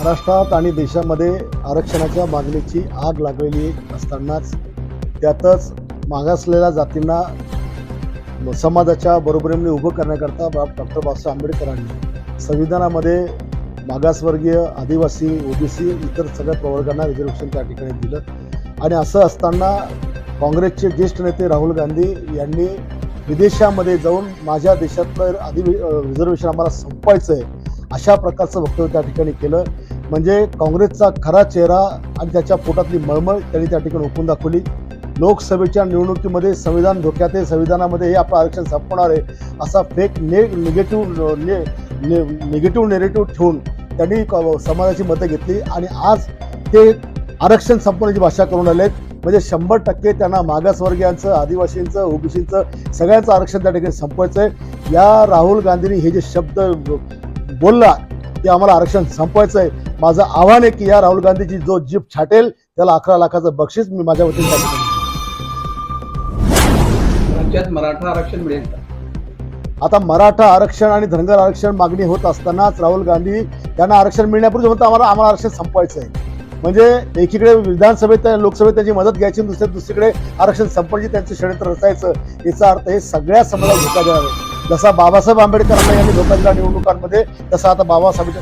महाराष्ट्रात आणि देशामध्ये आरक्षणाच्या मागणीची आग लागलेली असतानाच त्यातच मागासलेल्या जातींना समाजाच्या बरोबरीने उभं करण्याकरता बा डॉक्टर बाबासाहेब आंबेडकरांनी संविधानामध्ये मागासवर्गीय आदिवासी ओबीसी इतर सगळ्या प्रवर्गांना रिझर्वेशन त्या ठिकाणी दिलं. आणि असं असताना काँग्रेसचे ज्येष्ठ नेते राहुल गांधी यांनी विदेशामध्ये जाऊन माझ्या देशातलं आधी रिझर्वेशन आम्हाला संपवायचं आहे अशा प्रकारचं वक्तव्य त्या ठिकाणी केलं. म्हणजे काँग्रेसचा खरा चेहरा आणि त्याच्या पोटातली मळमळ त्यांनी त्या ठिकाणी ओपून दाखवली. लोकसभेच्या निवडणुकीमध्ये संविधान धोक्यात आहे संविधानामध्ये हे आपलं आरक्षण संपणार आहे असा फेक ने निगेटिव्ह ने निगेटिव्ह नेरेटिव्ह ठेवून त्यांनी क- समाजाची मतं घेतली आणि आज ते आरक्षण संपवण्याची भाषा करून आलेत. म्हणजे शंभर टक्के त्यांना मागासवर्गीयांचं आदिवासींचं ओबीसींचं सगळ्यांचं आरक्षण त्या ठिकाणी संपवायचं आहे या राहुल गांधींनी हे जे शब्द बोलला ते आम्हाला आरक्षण संपवायचं आहे माझं आव्हान आहे की या राहुल गांधीची जो जीप छाटेल त्याला अकरा लाखाचं बक्षीस मी माझ्या वतीने राज्यात मराठा आरक्षण मिळेल का? आता मराठा आरक्षण आणि धनगर आरक्षण मागणी होत असतानाच राहुल गांधी त्यांना आरक्षण मिळण्यापूर्वी म्हणतात आम्हाला आम्हाला आरक्षण संपवायचं आहे म्हणजे एकीकडे विधानसभेत लोकसभेत त्याची मदत घ्यायची दुसऱ्या दुसरीकडे आरक्षण संपवायची त्यांचं षडयंत्र रचायचं याचा अर्थ हे सगळ्या समाजाला धोका देणार आहे. जसा बाबासाहेब आंबेडकरांना यांनी धोका निवडणुकांमध्ये तसा आता बाबासाहेब